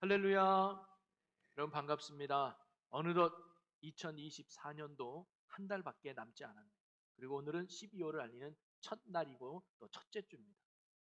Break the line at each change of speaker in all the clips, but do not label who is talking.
할렐루야. 여러분 반갑습니다. 어느덧 2024년도 한 달밖에 남지 않았네요. 그리고 오늘은 12월을 알리는 첫날이고 또 첫째 주입니다.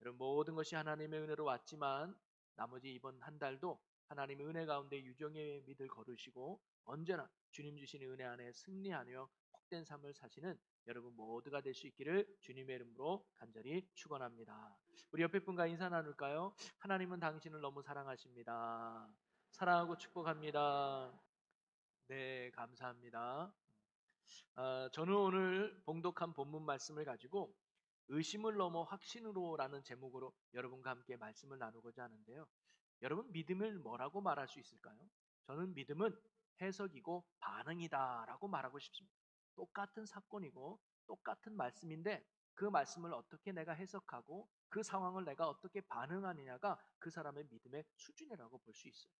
여러분 모든 것이 하나님의 은혜로 왔지만 나머지 이번 한 달도 하나님의 은혜 가운데 유정의 믿을 걸으시고 언제나 주님 주시는 은혜 안에 승리하며 복된 삶을 사시는 여러분 모두가 될 수 있기를 주님의 이름으로 간절히 축원합니다. 우리 옆에 분과 인사 나눌까요? 하나님은 당신을 너무 사랑하십니다. 사랑하고 축복합니다. 네, 감사합니다. 아, 저는 오늘 봉독한 본문 말씀을 가지고 의심을 넘어 확신으로라는 제목으로 여러분과 함께 말씀을 나누고자 하는데요. 여러분 믿음을 뭐라고 말할 수 있을까요? 저는 믿음은 해석이고 반응이다라고 말하고 싶습니다. 똑같은 사건이고 똑같은 말씀인데 그 말씀을 어떻게 내가 해석하고 그 상황을 내가 어떻게 반응하느냐가 그 사람의 믿음의 수준이라고 볼 수 있어요.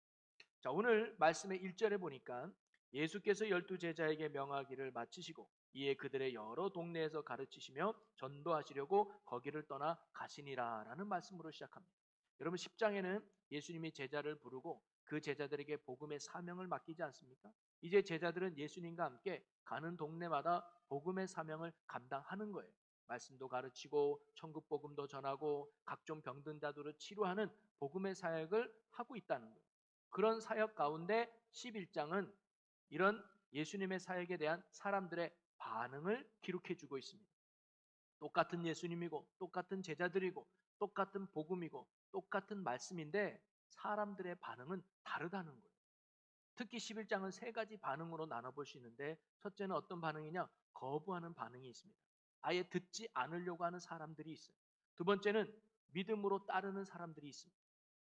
자, 오늘 말씀의 1절에 보니까 예수께서 열두 제자에게 명하기를 마치시고 이에 그들의 여러 동네에서 가르치시며 전도하시려고 거기를 떠나 가시니라 라는 말씀으로 시작합니다. 여러분 10장에는 예수님이 제자를 부르고 그 제자들에게 복음의 사명을 맡기지 않습니까? 이제 제자들은 예수님과 함께 가는 동네마다 복음의 사명을 감당하는 거예요. 말씀도 가르치고 천국 복음도 전하고 각종 병든 자들을 치료하는 복음의 사역을 하고 있다는 거예요. 그런 사역 가운데 11장은 이런 예수님의 사역에 대한 사람들의 반응을 기록해 주고 있습니다. 똑같은 예수님이고 똑같은 제자들이고 똑같은 복음이고 똑같은 말씀인데 사람들의 반응은 다르다는 거예요. 특히 11장은 세 가지 반응으로 나눠볼 수 있는데 첫째는 어떤 반응이냐? 거부하는 반응이 있습니다. 아예 듣지 않으려고 하는 사람들이 있어요. 두 번째는 믿음으로 따르는 사람들이 있습니다.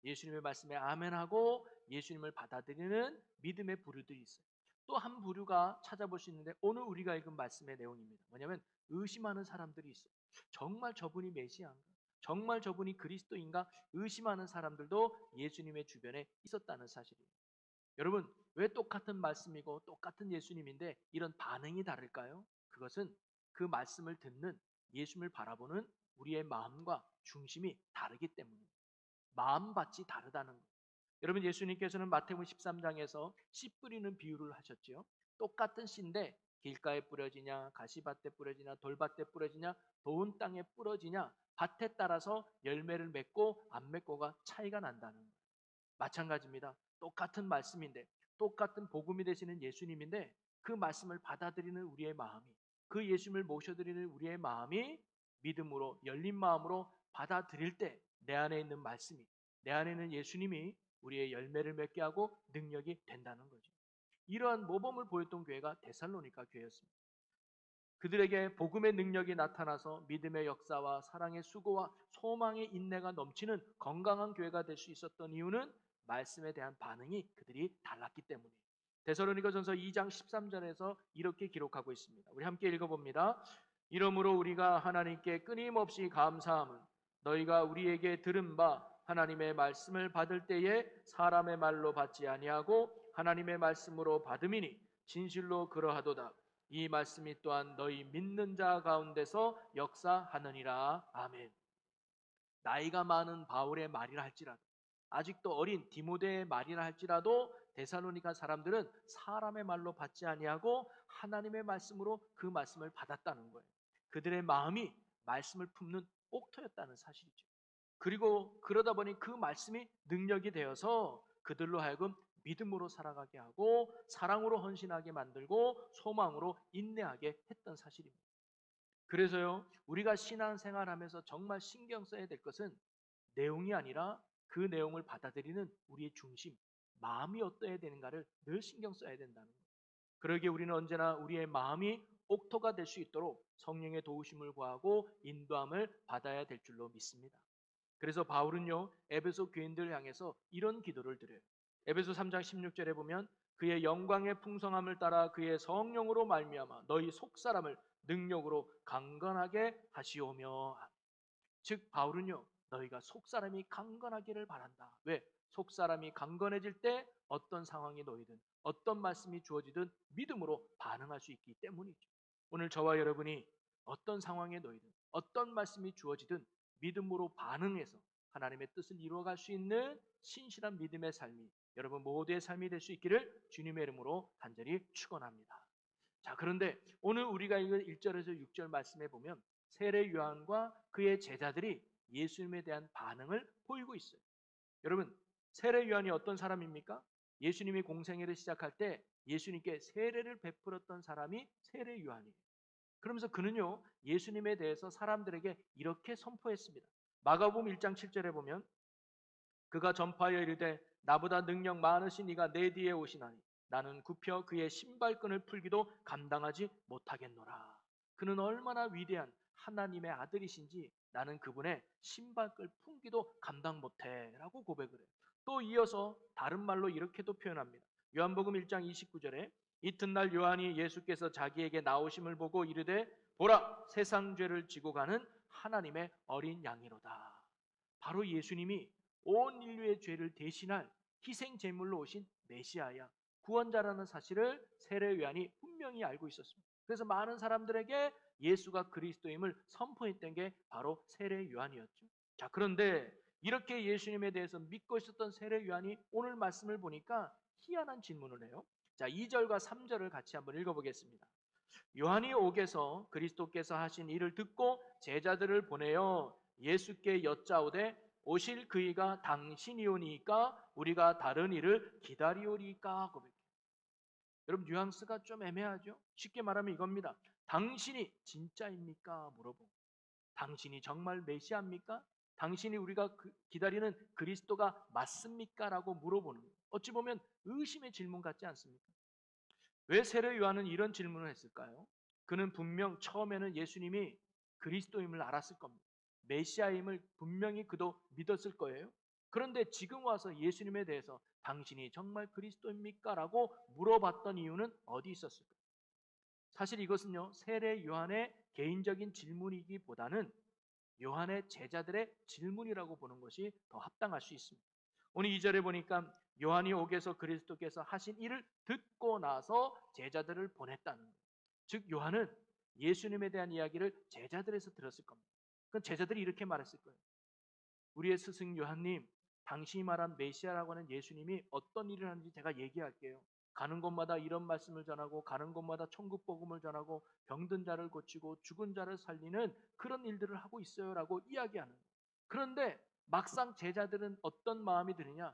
예수님의 말씀에 아멘하고 예수님을 받아들이는 믿음의 부류들이 있어요. 또 한 부류가 찾아볼 수 있는데 오늘 우리가 읽은 말씀의 내용입니다. 뭐냐면 의심하는 사람들이 있어요. 정말 저분이 메시아인가? 정말 저분이 그리스도인가? 의심하는 사람들도 예수님의 주변에 있었다는 사실이에요. 여러분, 왜 똑같은 말씀이고 똑같은 예수님인데 이런 반응이 다를까요? 그것은 그 말씀을 듣는 예수님을 바라보는 우리의 마음과 중심이 다르기 때문입니다. 마음밭이 다르다는 것. 여러분 예수님께서는 마태복음 13장에서 씨 뿌리는 비유를 하셨지요. 똑같은 씨인데 길가에 뿌려지냐 가시밭에 뿌려지냐 돌밭에 뿌려지냐 좋은 땅에 뿌려지냐 밭에 따라서 열매를 맺고 안 맺고가 차이가 난다는 거예요. 마찬가지입니다. 똑같은 말씀인데 똑같은 복음이 되시는 예수님인데 그 말씀을 받아들이는 우리의 마음이 그 예수님을 모셔드리는 우리의 마음이 믿음으로 열린 마음으로 받아들일 때 내 안에 있는 말씀이 내 안에 있는 예수님이 우리의 열매를 맺게 하고 능력이 된다는 거죠. 이러한 모범을 보였던 교회가 데살로니가 교회였습니다. 그들에게 복음의 능력이 나타나서 믿음의 역사와 사랑의 수고와 소망의 인내가 넘치는 건강한 교회가 될 수 있었던 이유는 말씀에 대한 반응이 그들이 달랐기 때문이에요. 데살로니가 전서 2장 13절에서 이렇게 기록하고 있습니다. 우리 함께 읽어봅니다. 이러므로 우리가 하나님께 끊임없이 감사함은 너희가 우리에게 들은 바 하나님의 말씀을 받을 때에 사람의 말로 받지 아니하고 하나님의 말씀으로 받음이니 진실로 그러하도다. 이 말씀이 또한 너희 믿는 자 가운데서 역사하느니라. 아멘. 나이가 많은 바울의 말이라 할지라도 아직도 어린 디모데의 말이라 할지라도 데살로니가 사람들은 사람의 말로 받지 아니하고 하나님의 말씀으로 그 말씀을 받았다는 거예요. 그들의 마음이 말씀을 품는 옥토였다는 사실이죠. 그리고 그러다 보니 그 말씀이 능력이 되어서 그들로 하여금 믿음으로 살아가게 하고 사랑으로 헌신하게 만들고 소망으로 인내하게 했던 사실입니다. 그래서요, 우리가 신앙생활하면서 정말 신경 써야 될 것은 내용이 아니라 그 내용을 받아들이는 우리의 중심, 마음이 어떠해야 되는가를 늘 신경 써야 된다는 거예요. 그러기에 우리는 언제나 우리의 마음이 옥토가 될 수 있도록 성령의 도우심을 구하고 인도함을 받아야 될 줄로 믿습니다. 그래서 바울은요, 에베소 교인들 향해서 이런 기도를 드려요. 에베소 3장 16절에 보면 그의 영광의 풍성함을 따라 그의 성령으로 말미암아 너희 속 사람을 능력으로 강건하게 하시오며 즉 바울은요 너희가 속 사람이 강건하기를 바란다. 왜? 속 사람이 강건해질 때 어떤 상황이 놓이든 어떤 말씀이 주어지든 믿음으로 반응할 수 있기 때문이죠. 오늘 저와 여러분이 어떤 상황에 놓이든 어떤 말씀이 주어지든 믿음으로 반응해서 하나님의 뜻을 이루어갈 수 있는 신실한 믿음의 삶이 여러분 모두의 삶이 될 수 있기를 주님의 이름으로 간절히 축원합니다. 자, 그런데 오늘 우리가 읽은 1절에서 6절 말씀에 보면 세례 요한과 그의 제자들이 예수님에 대한 반응을 보이고 있어요. 여러분, 세례 요한이 어떤 사람입니까? 예수님이 공생애를 시작할 때 예수님께 세례를 베풀었던 사람이 세례 요한이에요. 그러면서 그는요, 예수님에 대해서 사람들에게 이렇게 선포했습니다. 마가복음 1장 7절에 보면 그가 전파하여 이르되 나보다 능력 많으신 이가 내 뒤에 오시나니 나는 굽혀 그의 신발끈을 풀기도 감당하지 못하겠노라. 그는 얼마나 위대한 하나님의 아들이신지 나는 그분의 신발끈 품기도 감당 못해라고 고백을 해요. 또 이어서 다른 말로 이렇게도 표현합니다. 요한복음 1장 29절에 이튿날 요한이 예수께서 자기에게 나오심을 보고 이르되 보라 세상 죄를 지고 가는 하나님의 어린 양이로다. 바로 예수님이 온 인류의 죄를 대신할 희생 제물로 오신 메시아야 구원자라는 사실을 세례 요한이 분명히 알고 있었습니다. 그래서 많은 사람들에게 예수가 그리스도임을 선포했던 게 바로 세례 요한이었죠. 자, 그런데 이렇게 예수님에 대해서 믿고 있었던 세례 요한이 오늘 말씀을 보니까 희한한 질문을 해요. 자, 2절과 3절을 같이 한번 읽어보겠습니다. 요한이 옥에서 그리스도께서 하신 일을 듣고 제자들을 보내어 예수께 여짜오되 오실 그이가 당신이오니까 우리가 다른 일을 기다리오리까 고백해요. 여러분 뉘앙스가 좀 애매하죠? 쉽게 말하면 이겁니다. 당신이 진짜입니까? 물어보고 당신이 정말 메시아입니까? 당신이 우리가 그 기다리는 그리스도가 맞습니까? 라고 물어보는. 어찌 보면 의심의 질문 같지 않습니까? 왜 세례 요한은 이런 질문을 했을까요? 그는 분명 처음에는 예수님이 그리스도임을 알았을 겁니다. 메시아임을 분명히 그도 믿었을 거예요. 그런데 지금 와서 예수님에 대해서 당신이 정말 그리스도입니까? 라고 물어봤던 이유는 어디 있었을까요? 사실 이것은요, 세례 요한의 개인적인 질문이기보다는 요한의 제자들의 질문이라고 보는 것이 더 합당할 수 있습니다. 오늘 2절에 보니까 요한이 옥에서 그리스도께서 하신 일을 듣고 나서 제자들을 보냈다는 거예요. 즉 요한은 예수님에 대한 이야기를 제자들에서 들었을 겁니다. 그건 제자들이 이렇게 말했을 거예요. 우리의 스승 요한님, 당신이 말한 메시아라고 하는 예수님이 어떤 일을 하는지 제가 얘기할게요. 가는 곳마다 이런 말씀을 전하고 가는 곳마다 천국 복음을 전하고 병든 자를 고치고 죽은 자를 살리는 그런 일들을 하고 있어요라고 이야기하는 거예요. 그런데 막상 제자들은 어떤 마음이 드느냐?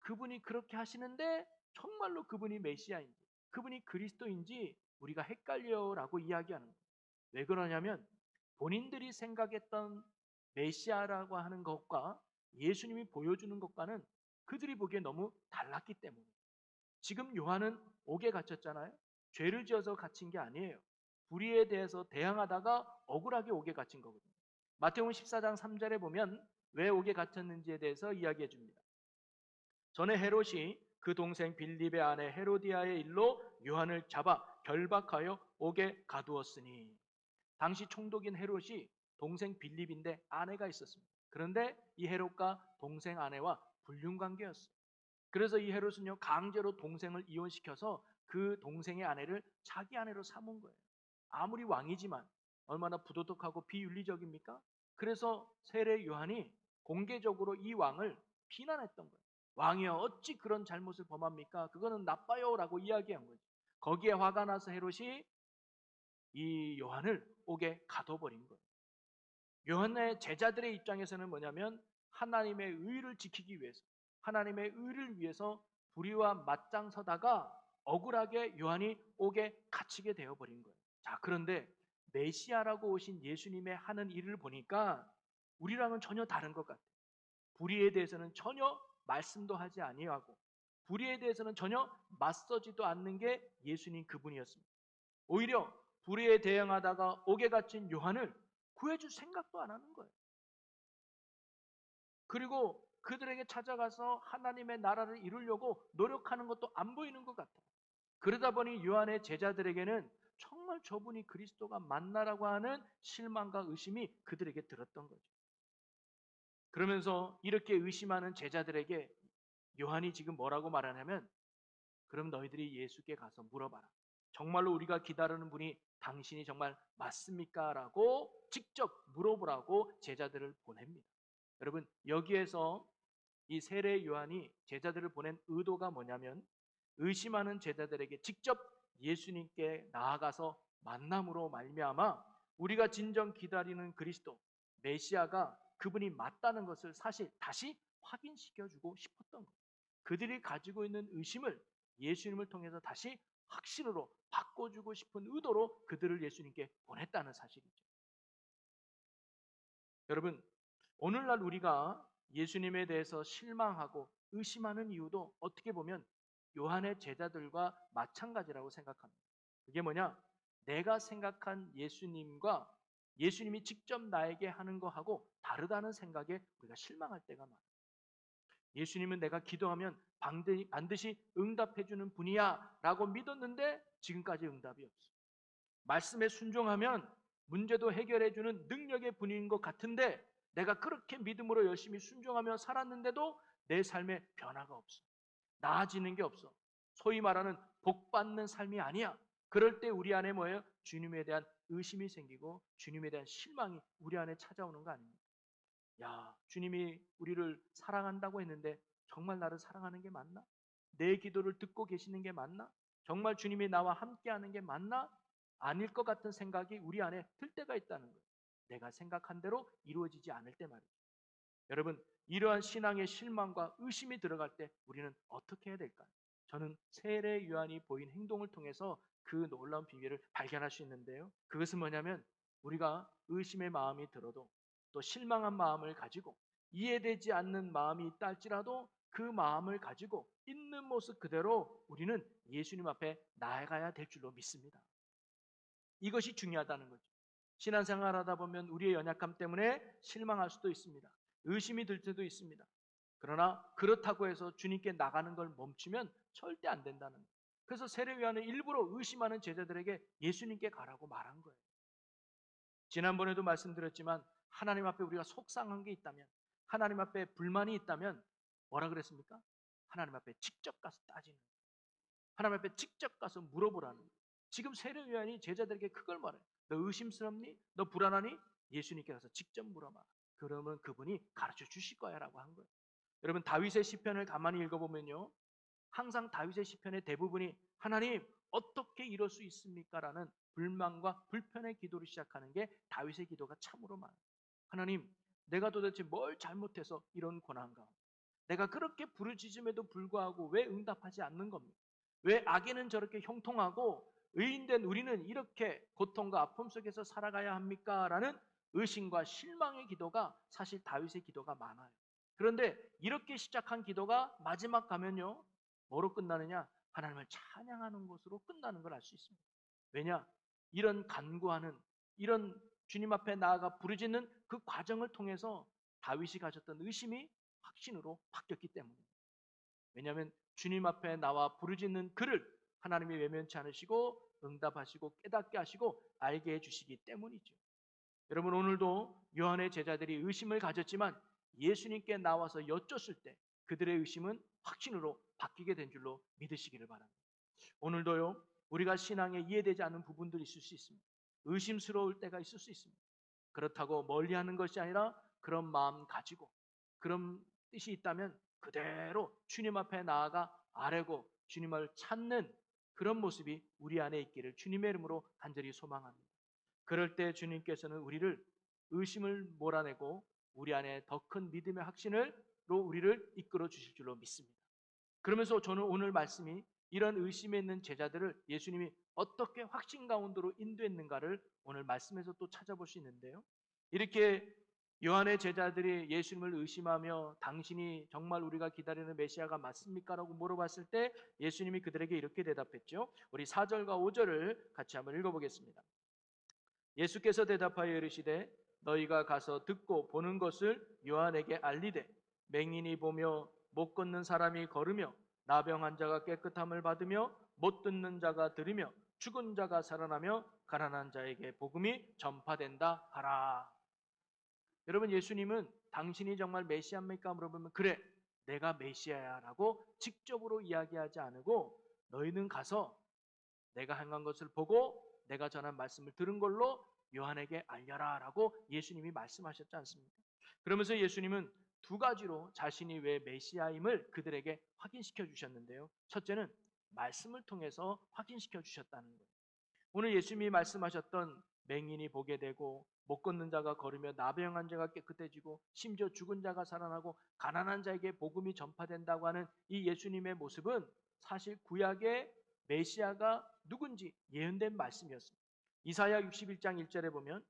그분이 그렇게 하시는데 정말로 그분이 메시아인지 그분이 그리스도인지 우리가 헷갈려요라고 이야기하는 거예요. 왜 그러냐면 본인들이 생각했던 메시아라고 하는 것과 예수님이 보여주는 것과는 그들이 보기에 너무 달랐기 때문에 지금 요한은 옥에 갇혔잖아요. 죄를 지어서 갇힌 게 아니에요. 불의에 대해서 대항하다가 억울하게 옥에 갇힌 거거든요. 마태복음 14장 3절에 보면 왜 옥에 갇혔는지에 대해서 이야기해 줍니다. 전에 헤롯이 그 동생 빌립의 아내 헤로디아의 일로 요한을 잡아 결박하여 옥에 가두었으니 당시 총독인 헤롯이 동생 빌립인데 아내가 있었습니다. 그런데 이 헤롯과 동생 아내와 불륜 관계였어요. 그래서 이 헤롯은요 강제로 동생을 이혼시켜서 그 동생의 아내를 자기 아내로 삼은 거예요. 아무리 왕이지만 얼마나 부도덕하고 비윤리적입니까? 그래서 세례 요한이 공개적으로 이 왕을 비난했던 거예요. 왕이여 어찌 그런 잘못을 범합니까? 그거는 나빠요라고 이야기한 거죠. 거기에 화가 나서 헤롯이 이 요한을 옥에 가둬버린 거예요. 요한의 제자들의 입장에서는 뭐냐면 하나님의 의를 지키기 위해서 하나님의 의를 위해서 불의와 맞짱 서다가 억울하게 요한이 옥에 갇히게 되어 버린 거예요. 자, 그런데 메시아라고 오신 예수님의 하는 일을 보니까 우리랑은 전혀 다른 것 같아요. 불의에 대해서는 전혀 말씀도 하지 아니하고 불의에 대해서는 전혀 맞서지도 않는 게 예수님 그분이었습니다. 오히려 불의에 대응하다가 옥에 갇힌 요한을 구해줄 생각도 안 하는 거예요. 그리고 그들에게 찾아가서 하나님의 나라를 이루려고 노력하는 것도 안 보이는 것 같아요. 그러다 보니 요한의 제자들에게는 정말 저분이 그리스도가 맞나라고 하는 실망과 의심이 그들에게 들었던 거죠. 그러면서 이렇게 의심하는 제자들에게 요한이 지금 뭐라고 말하냐면 그럼 너희들이 예수께 가서 물어봐라. 정말로 우리가 기다리는 분이 당신이 정말 맞습니까? 라고 직접 물어보라고 제자들을 보냅니다. 여러분 여기에서 이 세례 요한이 제자들을 보낸 의도가 뭐냐면 의심하는 제자들에게 직접 예수님께 나아가서 만남으로 말미암아 우리가 진정 기다리는 그리스도 메시아가 그분이 맞다는 것을 사실 다시 확인시켜 주고 싶었던 거예요. 그들이 가지고 있는 의심을 예수님을 통해서 다시 확신으로 바꿔주고 싶은 의도로 그들을 예수님께 보냈다는 사실이죠. 여러분, 오늘날 우리가 예수님에 대해서 실망하고 의심하는 이유도 어떻게 보면 요한의 제자들과 마찬가지라고 생각합니다. 그게 뭐냐? 내가 생각한 예수님과 예수님이 직접 나에게 하는 거하고 다르다는 생각에 우리가 실망할 때가 많아요. 예수님은 내가 기도하면 반드시 응답해 주는 분이야 라고 믿었는데 지금까지 응답이 없어. 말씀에 순종하면 문제도 해결해 주는 능력의 분인 것 같은데 내가 그렇게 믿음으로 열심히 순종하며 살았는데도 내 삶에 변화가 없어. 나아지는 게 없어. 소위 말하는 복 받는 삶이 아니야. 그럴 때 우리 안에 뭐예요? 주님에 대한 의심이 생기고 주님에 대한 실망이 우리 안에 찾아오는 거 아닙니까? 야, 주님이 우리를 사랑한다고 했는데 정말 나를 사랑하는 게 맞나? 내 기도를 듣고 계시는 게 맞나? 정말 주님이 나와 함께 하는 게 맞나? 아닐 것 같은 생각이 우리 안에 들 때가 있다는 거예요. 내가 생각한 대로 이루어지지 않을 때 말이에요. 여러분, 이러한 신앙의 실망과 의심이 들어갈 때 우리는 어떻게 해야 될까요? 저는 세례 요한이 보인 행동을 통해서 그 놀라운 비밀을 발견할 수 있는데요. 그것은 뭐냐면 우리가 의심의 마음이 들어도 또 실망한 마음을 가지고 이해되지 않는 마음이 있다 할지라도 그 마음을 가지고 있는 모습 그대로 우리는 예수님 앞에 나아가야 될 줄로 믿습니다. 이것이 중요하다는 거죠. 신앙생활 하다 보면 우리의 연약함 때문에 실망할 수도 있습니다. 의심이 들 때도 있습니다. 그러나 그렇다고 해서 주님께 나가는 걸 멈추면 절대 안 된다는 거예요. 그래서 세례요한은 일부러 의심하는 제자들에게 예수님께 가라고 말한 거예요. 지난번에도 말씀드렸지만 하나님 앞에 우리가 속상한 게 있다면 하나님 앞에 불만이 있다면 뭐라 그랬습니까? 하나님 앞에 직접 가서 따지는 거예요. 하나님 앞에 직접 가서 물어보라는 거예요. 지금 세례요한이 제자들에게 그걸 말해요. 너 의심스럽니? 너 불안하니? 예수님께 가서 직접 물어봐. 그러면 그분이 가르쳐 주실 거야라고 한 거예요. 여러분 다윗의 시편을 가만히 읽어보면요. 항상 다윗의 시편의 대부분이 하나님 어떻게 이럴 수 있습니까라는 불만과 불편의 기도를 시작하는 게 다윗의 기도가 참으로 많아요. 하나님, 내가 도대체 뭘 잘못해서 이런 고난가? 내가 그렇게 부르짖음에도 불구하고 왜 응답하지 않는 겁니까? 왜 악에는 저렇게 형통하고 의인된 우리는 이렇게 고통과 아픔 속에서 살아가야 합니까? 라는 의심과 실망의 기도가 사실 다윗의 기도가 많아요. 그런데 이렇게 시작한 기도가 마지막 가면요. 뭐로 끝나느냐? 하나님을 찬양하는 것으로 끝나는 걸 알 수 있습니다. 왜냐? 이런 간구하는 이런 주님 앞에 나아가 부르짖는 그 과정을 통해서 다윗이 가졌던 의심이 확신으로 바뀌었기 때문입니다. 왜냐하면 주님 앞에 나와 부르짖는 그를 하나님이 외면치 않으시고 응답하시고 깨닫게 하시고 알게 해주시기 때문이죠. 여러분 오늘도 요한의 제자들이 의심을 가졌지만 예수님께 나와서 여쭸을 때 그들의 의심은 확신으로 바뀌게 된 줄로 믿으시기를 바랍니다. 오늘도요 우리가 신앙에 이해되지 않는 부분들이 있을 수 있습니다. 의심스러울 때가 있을 수 있습니다. 그렇다고 멀리하는 것이 아니라 그런 마음 가지고 그런 뜻이 있다면 그대로 주님 앞에 나아가 아뢰고 주님을 찾는 그런 모습이 우리 안에 있기를 주님의 이름으로 간절히 소망합니다. 그럴 때 주님께서는 우리를 의심을 몰아내고 우리 안에 더 큰 믿음의 확신을로 우리를 이끌어 주실 줄로 믿습니다. 그러면서 저는 오늘 말씀이 이런 의심에 있는 제자들을 예수님이 어떻게 확신 가운데로 인도했는가를 오늘 말씀에서 또 찾아볼 수 있는데요. 이렇게 요한의 제자들이 예수님을 의심하며 당신이 정말 우리가 기다리는 메시아가 맞습니까? 라고 물어봤을 때 예수님이 그들에게 이렇게 대답했죠. 우리 4절과 5절을 같이 한번 읽어보겠습니다. 예수께서 대답하여 이르시되 너희가 가서 듣고 보는 것을 요한에게 알리되 맹인이 보며 못 걷는 사람이 걸으며 나병 환자가 깨끗함을 받으며 못 듣는 자가 들으며 죽은 자가 살아나며 가난한 자에게 복음이 전파된다 하라. 여러분 예수님은 당신이 정말 메시아입니까 물어보면 그래 내가 메시아야라고 직접으로 이야기하지 않고 너희는 가서 내가 행한 것을 보고 내가 전한 말씀을 들은 걸로 요한에게 알려라라고 예수님이 말씀하셨지 않습니까? 그러면서 예수님은 두 가지로 자신이 왜 메시아임을 그들에게 확인시켜 주셨는데요. 첫째는 말씀을 통해서 확인시켜 주셨다는 거예요. 오늘 예수님이 말씀하셨던 맹인이 보게 되고 못 걷는 자가 걸으며 나병한 자가 깨끗해지고 심지어 죽은 자가 살아나고 가난한 자에게 복음이 전파된다고 하는 이 예수님의 모습은 사실 구약의 메시아가 누군지 예언된 말씀이었습니다. 이사야 61장 1절에 보면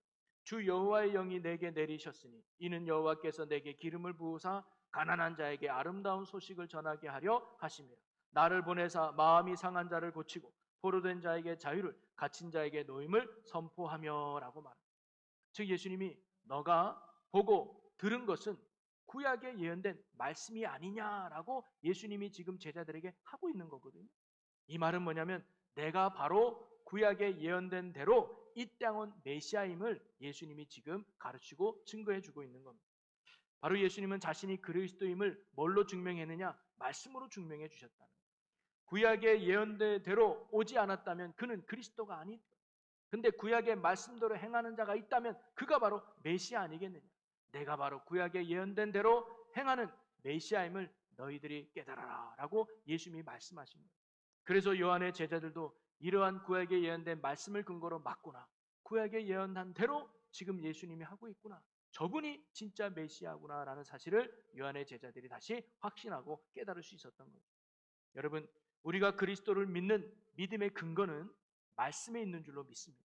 주 여호와의 영이 내게 내리셨으니 이는 여호와께서 내게 기름을 부으사 가난한 자에게 아름다운 소식을 전하게 하려 하시며 나를 보내사 마음이 상한 자를 고치고 포로된 자에게 자유를 갇힌 자에게 노임을 선포하며라고 말합니다. 즉 예수님이 너가 보고 들은 것은 구약에 예언된 말씀이 아니냐라고 예수님이 지금 제자들에게 하고 있는 거거든요. 이 말은 뭐냐면 내가 바로 구약에 예언된 대로 이 땅은 메시아임을 예수님이 지금 가르치고 증거해 주고 있는 겁니다. 바로 예수님은 자신이 그리스도임을 뭘로 증명했느냐? 말씀으로 증명해 주셨다는. 구약의 예언된 대로 오지 않았다면 그는 그리스도가 아닌 근데 구약의 말씀대로 행하는 자가 있다면 그가 바로 메시아 아니겠느냐? 내가 바로 구약의 예언된 대로 행하는 메시아임을 너희들이 깨달아라라고 예수님이 말씀하신 거예요. 그래서 요한의 제자들도 이러한 구약에 예언된 말씀을 근거로 맞구나. 구약에 예언한 대로 지금 예수님이 하고 있구나. 저분이 진짜 메시아구나라는 사실을 요한의 제자들이 다시 확신하고 깨달을 수 있었던 거예요. 여러분, 우리가 그리스도를 믿는 믿음의 근거는 말씀에 있는 줄로 믿습니다.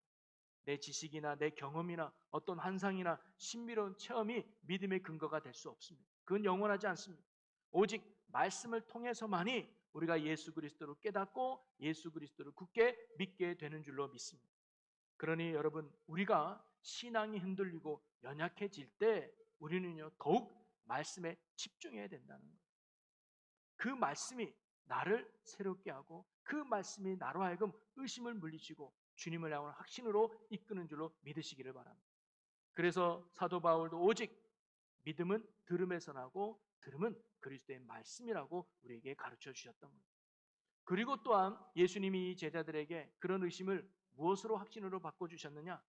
내 지식이나 내 경험이나 어떤 환상이나 신비로운 체험이 믿음의 근거가 될 수 없습니다. 그건 영원하지 않습니다. 오직 말씀을 통해서만이 우리가 예수 그리스도를 깨닫고 예수 그리스도를 굳게 믿게 되는 줄로 믿습니다. 그러니 여러분 우리가 신앙이 흔들리고 연약해질 때 우리는요 더욱 말씀에 집중해야 된다는 거예요. 그 말씀이 나를 새롭게 하고 그 말씀이 나로 하여금 의심을 물리치고 주님을 향한 확신으로 이끄는 줄로 믿으시기를 바랍니다. 그래서 사도 바울도 오직 믿음은 들음에서 나고 들음은 그리스도의 말씀이라고 우리에게 가르쳐 주셨던 거예요. 그리고 또한 예수님이 제자들에게 그런 의심을 무엇으로 확신으로 바꿔 주셨느냐?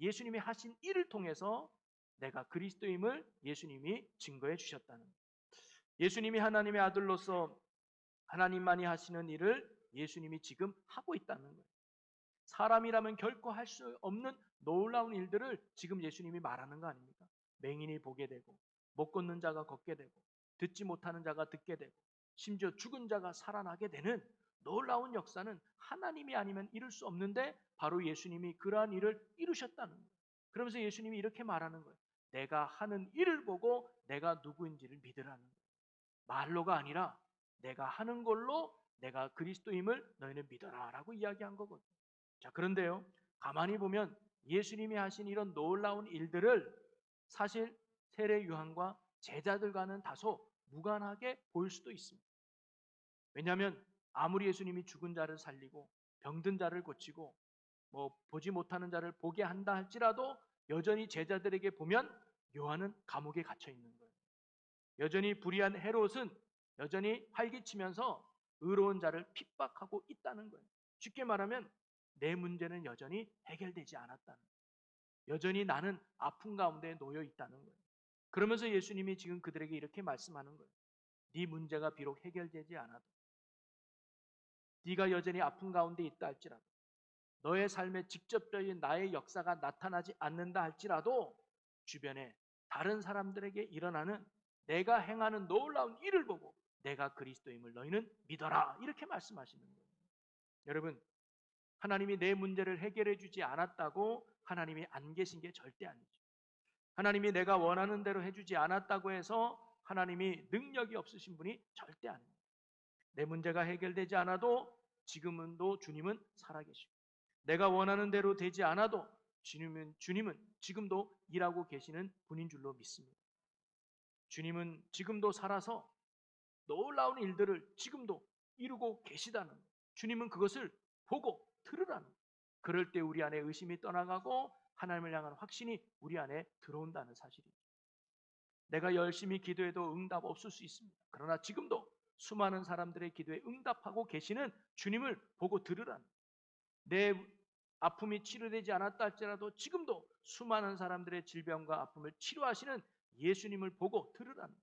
예수님이 하신 일을 통해서 내가 그리스도임을 예수님이 증거해 주셨다는 거예요. 예수님이 하나님의 아들로서 하나님만이 하시는 일을 예수님이 지금 하고 있다는 거예요. 사람이라면 결코 할 수 없는 놀라운 일들을 지금 예수님이 말하는 거 아닙니까? 맹인이 보게 되고 못 걷는 자가 걷게 되고 듣지 못하는 자가 듣게 되고 심지어 죽은 자가 살아나게 되는 놀라운 역사는 하나님이 아니면 이룰 수 없는데 바로 예수님이 그러한 일을 이루셨다는 거예요. 그러면서 예수님이 이렇게 말하는 거예요. 내가 하는 일을 보고 내가 누구인지를 믿으라는 거예요. 말로가 아니라 내가 하는 걸로 내가 그리스도임을 너희는 믿어라라고 이야기한 거거든요. 자, 그런데요. 가만히 보면 예수님이 하신 이런 놀라운 일들을 사실 세례 요한과 제자들과는 다소 무관하게 보일 수도 있습니다. 왜냐하면 아무리 예수님이 죽은 자를 살리고 병든 자를 고치고 뭐 보지 못하는 자를 보게 한다 할지라도 여전히 제자들에게 보면 요한은 감옥에 갇혀 있는 거예요. 여전히 불의한 헤롯은 여전히 활기치면서 의로운 자를 핍박하고 있다는 거예요. 쉽게 말하면 내 문제는 여전히 해결되지 않았다는 거예요. 여전히 나는 아픔 가운데 놓여 있다는 거예요. 그러면서 예수님이 지금 그들에게 이렇게 말씀하는 거예요. 네 문제가 비록 해결되지 않아도 네가 여전히 아픔 가운데 있다 할지라도 너의 삶에 직접적인 나의 역사가 나타나지 않는다 할지라도 주변에 다른 사람들에게 일어나는 내가 행하는 놀라운 일을 보고 내가 그리스도임을 너희는 믿어라 이렇게 말씀하시는 거예요. 여러분 하나님이 내 문제를 해결해 주지 않았다고 하나님이 안 계신 게 절대 아니죠. 하나님이 내가 원하는 대로 해주지 않았다고 해서 하나님이 능력이 없으신 분이 절대 아닙니다. 내 문제가 해결되지 않아도 지금은도 주님은 살아계시고 내가 원하는 대로 되지 않아도 주님은 주님은 지금도 일하고 계시는 분인 줄로 믿습니다. 주님은 지금도 살아서 놀라운 일들을 지금도 이루고 계시다는 주님은 그것을 보고 들으라는 그럴 때 우리 안에 의심이 떠나가고 하나님을 향한 확신이 우리 안에 들어온다는 사실이죠. 내가 열심히 기도해도 응답 없을 수 있습니다. 그러나 지금도 수많은 사람들의 기도에 응답하고 계시는 주님을 보고 들으라는 내 아픔이 치료되지 않았다 할지라도 지금도 수많은 사람들의 질병과 아픔을 치료하시는 예수님을 보고 들으라는.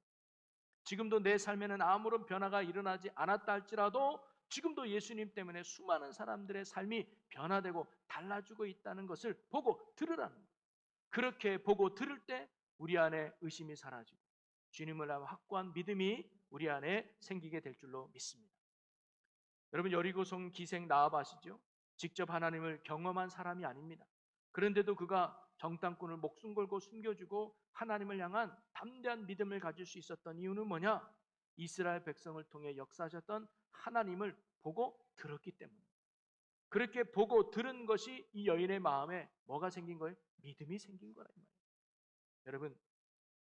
지금도 내 삶에는 아무런 변화가 일어나지 않았다 할지라도 지금도 예수님 때문에 수많은 사람들의 삶이 변화되고 달라지고 있다는 것을 보고 들으라는 거예요. 그렇게 보고 들을 때 우리 안에 의심이 사라지고 주님을 향한 확고한 믿음이 우리 안에 생기게 될 줄로 믿습니다. 여러분 여리고성 기생 나압 아시죠? 직접 하나님을 경험한 사람이 아닙니다. 그런데도 그가 정탐꾼을 목숨 걸고 숨겨주고 하나님을 향한 담대한 믿음을 가질 수 있었던 이유는 뭐냐? 이스라엘 백성을 통해 역사하셨던 하나님을 보고 들었기 때문에. 그렇게 보고 들은 것이 이 여인의 마음에 뭐가 생긴 거예요? 믿음이 생긴 이 말이에요. 여러분,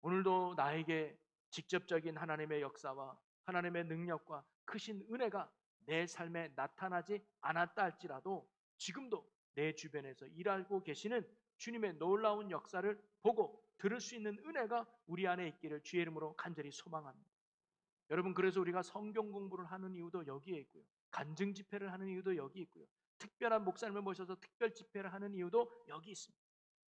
오늘도 나에게 직접적인 하나님의 역사와 하나님의 능력과 크신 은혜가 내 삶에 나타나지 않았다 할지라도 지금도 내 주변에서 일하고 계시는 주님의 놀라운 역사를 보고 들을 수 있는 은혜가 우리 안에 있기를 주의 이름으로 간절히 소망합니다. 여러분 그래서 우리가 성경 공부를 하는 이유도 여기에 있고요. 간증 집회를 하는 이유도 여기 있고요. 특별한 목사님을 모셔서 특별 집회를 하는 이유도 여기 있습니다.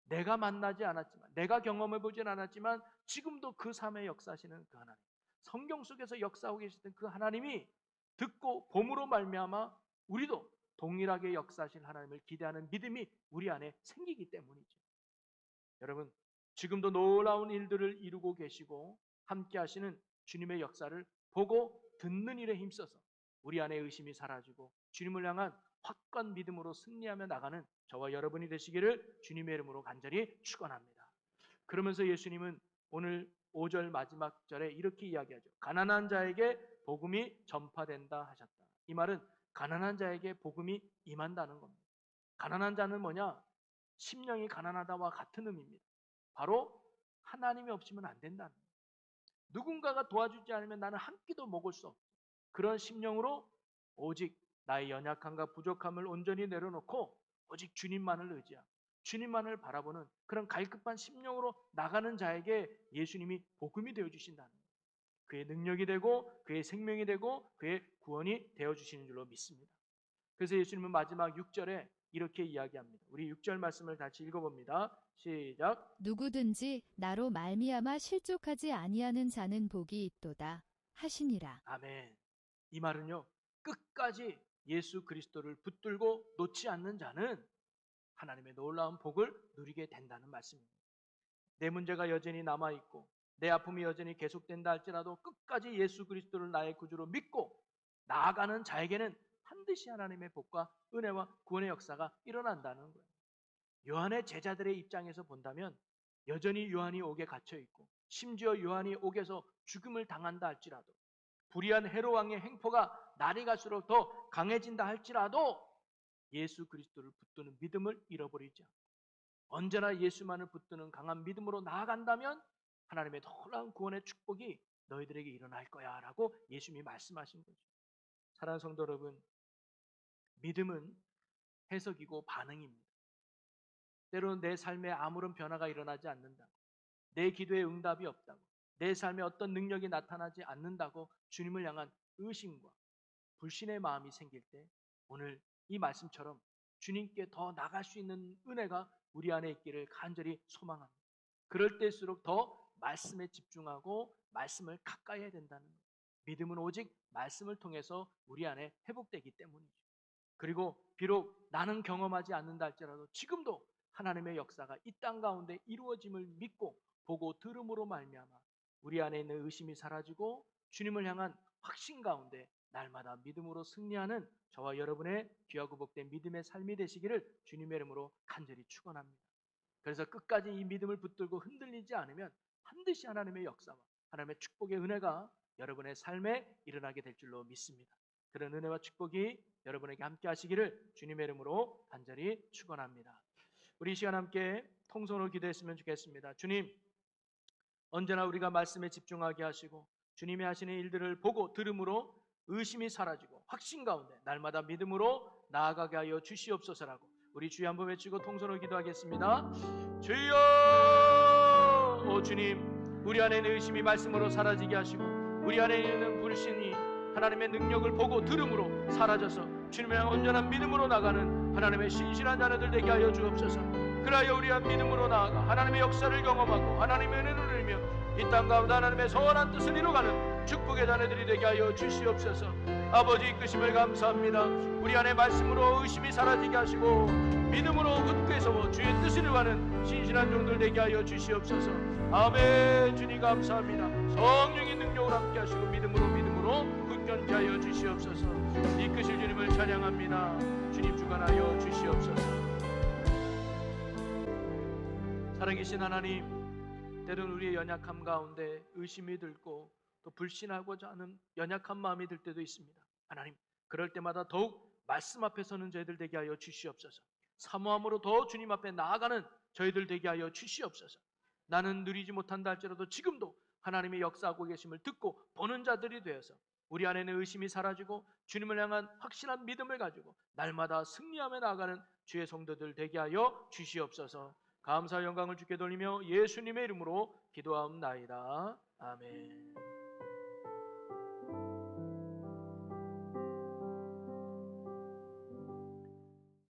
내가 만나지 않았지만 내가 경험해 보진 않았지만 지금도 그 삶에 역사하시는 그 하나님. 성경 속에서 역사하고 계시던 그 하나님이 듣고 봄으로 말미암아 우리도 동일하게 역사하실 하나님을 기대하는 믿음이 우리 안에 생기기 때문이죠. 여러분, 지금도 놀라운 일들을 이루고 계시고 함께 하시는 주님의 역사를 보고 듣는 일에 힘써서 우리 안에 의심이 사라지고 주님을 향한 확고한 믿음으로 승리하며 나가는 저와 여러분이 되시기를 주님의 이름으로 간절히 축원합니다. 그러면서 예수님은 오늘 5절 마지막 절에 이렇게 이야기하죠. 가난한 자에게 복음이 전파된다 하셨다. 이 말은 가난한 자에게 복음이 임한다는 겁니다. 가난한 자는 뭐냐? 심령이 가난하다와 같은 의미입니다. 바로 하나님이 없으면 안 된다는. 누군가가 도와주지 않으면 나는 한 끼도 먹을 수 없어. 그런 심령으로 오직 나의 연약함과 부족함을 온전히 내려놓고 오직 주님만을 의지하고 주님만을 바라보는 그런 갈급한 심령으로 나가는 자에게 예수님이 복음이 되어 주신다는. 그의 능력이 되고 그의 생명이 되고 그의 구원이 되어 주시는 줄로 믿습니다. 그래서 예수님은 마지막 6절에 이렇게 이야기합니다. 우리 6절 말씀을 다시 읽어봅니다. 시작.
누구든지 나로 말미암아 실족하지 아니하는 자는 복이 있도다 하시니라.
아멘. 이 말은요. 끝까지 예수 그리스도를 붙들고 놓지 않는 자는 하나님의 놀라운 복을 누리게 된다는 말씀입니다. 내 문제가 여전히 남아 있고 내 아픔이 여전히 계속된다 할지라도 끝까지 예수 그리스도를 나의 구주로 믿고 나아가는 자에게는 반드시 하나님의 복과 은혜와 구원의 역사가 일어난다는 거예요. 요한의 제자들의 입장에서 본다면 여전히 요한이 옥에 갇혀 있고 심지어 요한이 옥에서 죽음을 당한다 할지라도 불의한 헤로 왕의 행포가 날이 갈수록 더 강해진다 할지라도 예수 그리스도를 붙드는 믿음을 잃어버리지 않고 언제나 예수만을 붙드는 강한 믿음으로 나아간다면 하나님의 놀라운 구원의 축복이 너희들에게 일어날 거야라고 예수님이 말씀하신 거죠. 사랑하는 성도 여러분, 믿음은 해석이고 반응입니다. 때로는 내 삶에 아무런 변화가 일어나지 않는다고, 내 기도에 응답이 없다고, 내 삶에 어떤 능력이 나타나지 않는다고 주님을 향한 의심과 불신의 마음이 생길 때 오늘 이 말씀처럼 주님께 더 나갈 수 있는 은혜가 우리 안에 있기를 간절히 소망합니다. 그럴 때일수록 더 말씀에 집중하고 말씀을 가까이 해야 된다는 것. 믿음은 오직 말씀을 통해서 우리 안에 회복되기 때문이죠. 그리고 비록 나는 경험하지 않는다 할지라도 지금도 하나님의 역사가 이 땅 가운데 이루어짐을 믿고 보고 들음으로 말미암아 우리 안에 있는 의심이 사라지고 주님을 향한 확신 가운데 날마다 믿음으로 승리하는 저와 여러분의 귀하고 복된 믿음의 삶이 되시기를 주님의 이름으로 간절히 축원합니다. 그래서 끝까지 이 믿음을 붙들고 흔들리지 않으면 반드시 하나님의 역사와 하나님의 축복의 은혜가 여러분의 삶에 일어나게 될 줄로 믿습니다. 그런 은혜와 축복이 여러분에게 함께 하시기를 주님의 이름으로 간절히 축원합니다. 우리 이 시간 함께 통성으로 기도했으면 좋겠습니다. 주님, 언제나 우리가 말씀에 집중하게 하시고 주님이 하시는 일들을 보고 들음으로 의심이 사라지고 확신 가운데 날마다 믿음으로 나아가게 하여 주시옵소서라고 우리 주여 한번 외치고 통성으로 기도하겠습니다. 주여, 오 주님, 우리 안에 의심이 말씀으로 사라지게 하시고 우리 안에 있는 불신이 하나님의 능력을 보고 들음으로 사라져서 주님의 온전한 믿음으로 나가는 하나님의 신실한 자녀들 되게 하여 주옵소서. 그라여 우리가 믿음으로 나아가 하나님의 역사를 경험하고 하나님의 은혜를 누리며 이 땅 가운데 하나님의 선한 뜻을 이루가는 축복의 자녀들이 되게 하여 주시옵소서. 아버지 이끄심을 감사합니다. 우리 안에 말씀으로 의심이 사라지게 하시고 믿음으로 굳게 서고 주의 뜻을 이루가는 신실한 종들 되게 하여 주시옵소서. 아멘. 주님 감사합니다. 성령의 능력으로 함께 하시고 믿음으로 믿음으로 굳건케 하여 주시옵소서. 이끄실 주님을 찬양합니다. 주님 주관하여 주시옵소서. 살아계신 하나님 때론 우리의 연약함 가운데 의심이 들고 또 불신하고자 하는 연약한 마음이 들 때도 있습니다. 하나님 그럴 때마다 더욱 말씀 앞에 서는 저희들 되게 하여 주시옵소서. 사모함으로 더 주님 앞에 나아가는 저희들 되게 하여 주시옵소서. 나는 누리지 못한다 할지라도 지금도 하나님의 역사하고 계심을 듣고 보는 자들이 되어서 우리 안에는 의심이 사라지고 주님을 향한 확실한 믿음을 가지고 날마다 승리하며 나아가는 주의 성도들 되게 하여 주시옵소서 감사 영광을 주께 돌리며 예수님의 이름으로 기도하옵나이다. 아멘.